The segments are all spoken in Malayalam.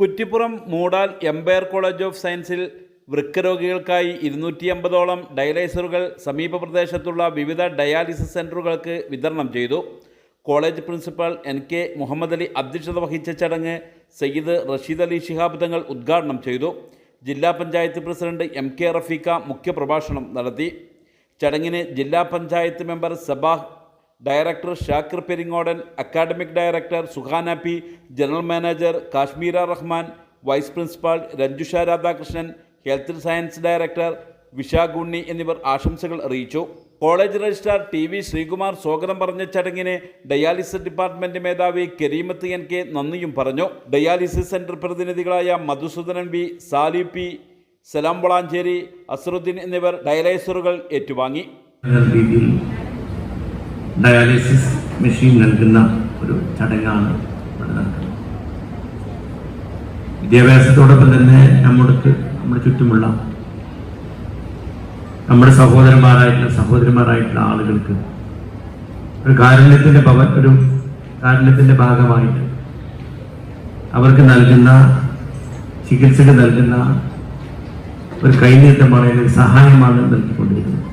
Kuttippuram Moodal Empire college of സയൻസിൽ വൃക്കരോഗികൾക്കായി ഇരുന്നൂറ്റി അമ്പതോളം ഡയലൈസറുകൾ സമീപ പ്രദേശത്തുള്ള വിവിധ ഡയാലിസിസ് സെന്ററുകൾക്ക് വിതരണം ചെയ്തു. College principal N K Muhammad Ali അധ്യക്ഷത വഹിച്ച ചടങ്ങ് സയ്യിദ് റഷീദ് അലി ശിഹാബ് തങ്ങൾ ഉദ്ഘാടനം ചെയ്തു. ജില്ലാ panchayat president M K Rafeeqa മുഖ്യപ്രഭാഷണം നടത്തി. ചടങ്ങിന് ജില്ലാ panchayat member Sabah director Shakir Peringodan academic director Suhana P general manager Kashmira Rahman vice principal Ranjusha Radhakrishnan health science director Vishakh Unni എന്നിവർ ആശംസകൾ അറിയിച്ചു. College registrar T V Sreekumar സ്വാഗതം പറഞ്ഞ ചടങ്ങിന് ഡയാലിസിസ് ഡിപ്പാർട്ട്മെന്റ് മേധാവി കരീമത്ത് എൻ കെ നന്ദിയും പറഞ്ഞു. ഡയാലിസിസ് സെന്റർ പ്രതിനിധികളായ മധുസൂദനൻ വി സാലി പി സലാം വളാഞ്ചേരി അസറുദ്ദീൻ എന്നിവർ ഡയലൈസറുകൾ ഏറ്റുവാങ്ങി. ഡയാലിസിസ് മെഷീൻ നൽകുന്ന ഒരു ചടങ്ങാണ് ഇവിടെ നടക്കുന്നത്. വിദ്യാഭ്യാസത്തോടൊപ്പം തന്നെ നമ്മൾക്ക് നമ്മുടെ ചുറ്റുമുള്ള നമ്മുടെ സഹോദരന്മാരായിട്ടുള്ള സഹോദരന്മാരായിട്ടുള്ള ആളുകൾക്ക് ഒരു കാരുണ്യത്തിന്റെ ഭവ ഒരു കാരുണ്യത്തിന്റെ ഭാഗമായിട്ട് അവർക്ക് നൽകുന്ന ചികിത്സക്ക് നൽകുന്ന ഒരു കൈനീട്ടമാണ് അല്ലെങ്കിൽ സഹായമാണ് നൽകിക്കൊണ്ടിരിക്കുന്നത്.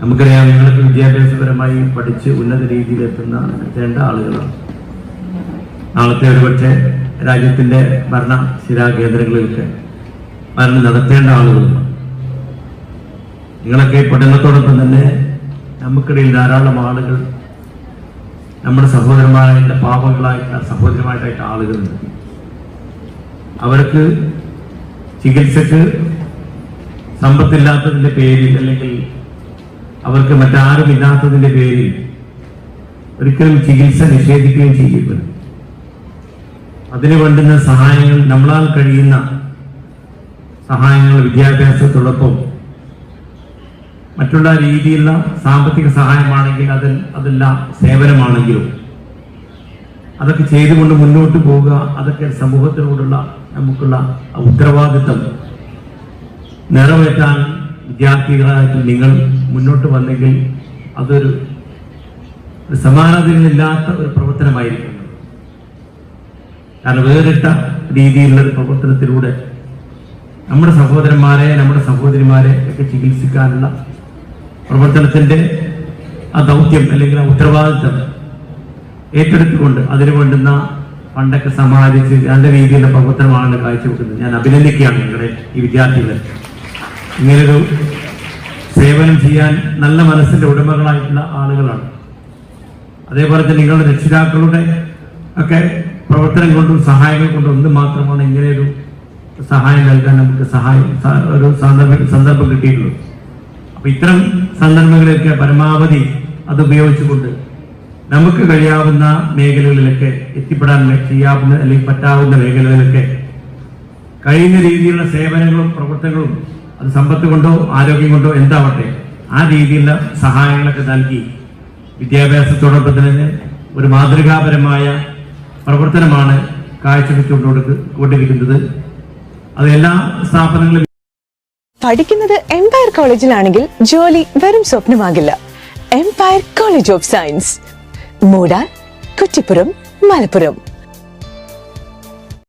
നമുക്കറിയാം നിങ്ങൾക്ക് വിദ്യാഭ്യാസപരമായി പഠിച്ച് ഉന്നത രീതിയിൽ എത്തുന്ന എത്തേണ്ട ആളുകളാണ്. നാളത്തെ ഒരുപക്ഷെ രാജ്യത്തിന്റെ ഭരണ സ്ഥിരാകേന്ദ്രങ്ങളിലൊക്കെ ഭരണം നടത്തേണ്ട ആളുകളാണ് നിങ്ങളൊക്കെ പഠനത്തോടൊപ്പം തന്നെ നമുക്കിടയിൽ ധാരാളം ആളുകൾ നമ്മുടെ സഹോദരന്മാരായിട്ടുള്ള പാപങ്ങളായിട്ടുള്ള സഹോദരമായിട്ടായിട്ട് ആളുകളുണ്ട്. അവർക്ക് ചികിത്സക്ക് സമ്പത്തില്ലാത്തതിന്റെ പേരിൽ അല്ലെങ്കിൽ അവർക്ക് മറ്റാരും ഇല്ലാത്തതിന്റെ പേരിൽ ഒരിക്കലും ചികിത്സ നിഷേധിക്കുകയും ചെയ്യപ്പെടും. അതിനു വേണ്ടുന്ന സഹായങ്ങൾ നമ്മളാൽ കഴിയുന്ന സഹായങ്ങൾ വിദ്യാഭ്യാസത്തോടൊപ്പം മറ്റുള്ള രീതിയിലുള്ള സാമ്പത്തിക സഹായമാണെങ്കിൽ അതിൽ അതെല്ലാം സേവനമാണെങ്കിലും അതൊക്കെ ചെയ്തുകൊണ്ട് മുന്നോട്ട് പോവുക അതൊക്കെ സമൂഹത്തിനോടുള്ള നമുക്കുള്ള ഉത്തരവാദിത്തം നിറവേറ്റാൻ വിദ്യാർത്ഥികളായിട്ട് നിങ്ങൾ മുന്നോട്ട് വന്നെങ്കിൽ അതൊരു സമാനതകളില്ലാത്ത ഒരു പ്രവർത്തനമായിരിക്കും. കാരണം വേറിട്ട രീതിയിലുള്ള ഒരു പ്രവർത്തനത്തിലൂടെ നമ്മുടെ സഹോദരന്മാരെ നമ്മുടെ സഹോദരിമാരെ ഒക്കെ ചികിത്സിക്കാനുള്ള പ്രവർത്തനത്തിന്റെ ആ ദൗത്യം അല്ലെങ്കിൽ ആ ഉത്തരവാദിത്തം ഏറ്റെടുത്തുകൊണ്ട് അതിനു വേണ്ടുന്ന പണ്ടൊക്കെ സമാഹരിച്ച് നല്ല രീതിയിലുള്ള പ്രവർത്തനമാണ് കാഴ്ചവെക്കുന്നത്. ഞാൻ അഭിനന്ദിക്കുകയാണ് നിങ്ങളുടെ ഈ വിദ്യാർത്ഥികളെ. ഇങ്ങനൊരു സേവനം ചെയ്യാൻ നല്ല മനസ്സിന്റെ ഉടമകളായിട്ടുള്ള ആളുകളാണ്. അതേപോലെ തന്നെ നിങ്ങളുടെ രക്ഷിതാക്കളുടെ ഒക്കെ പ്രവർത്തനം കൊണ്ടും സഹായങ്ങൾ കൊണ്ടും ഒന്ന് മാത്രമാണ് ഇങ്ങനെയൊരു സഹായം നൽകാൻ നമുക്ക് സഹായം ഒരു സന്ദർഭം സന്ദർഭം കിട്ടിയിട്ടുള്ളൂ അപ്പൊ ഇത്തരം സന്ദർഭങ്ങളിലൊക്കെ പരമാവധി അത് ഉപയോഗിച്ചുകൊണ്ട് നമുക്ക് കഴിയാവുന്ന മേഖലകളിലൊക്കെ എത്തിപ്പെടാൻ ചെയ്യാവുന്ന അല്ലെങ്കിൽ പറ്റാവുന്ന മേഖലകളിലൊക്കെ കഴിയുന്ന രീതിയിലുള്ള സേവനങ്ങളും പ്രവർത്തനങ്ങളും അത് സമ്പത്ത് കൊണ്ടോ ആരോഗ്യം കൊണ്ടോ എന്താവട്ടെ ആ രീതിയിലുള്ള സഹായങ്ങളൊക്കെ നൽകി വിദ്യാഭ്യാസത്തോടൊപ്പം തന്നെ ഒരു മാതൃകാപരമായ പ്രവർത്തനമാണ് കാഴ്ചവെച്ചുകൊണ്ടു കൊണ്ടിരിക്കുന്നത്. അത് എല്ലാ സ്ഥാപനങ്ങളും പഠിക്കുന്നത് എംപയർ കോളേജിലാണെങ്കിൽ ജോലി വെറും സ്വപ്നമാകില്ല. Empire college of science Moodal Kuttippuram Malappuram.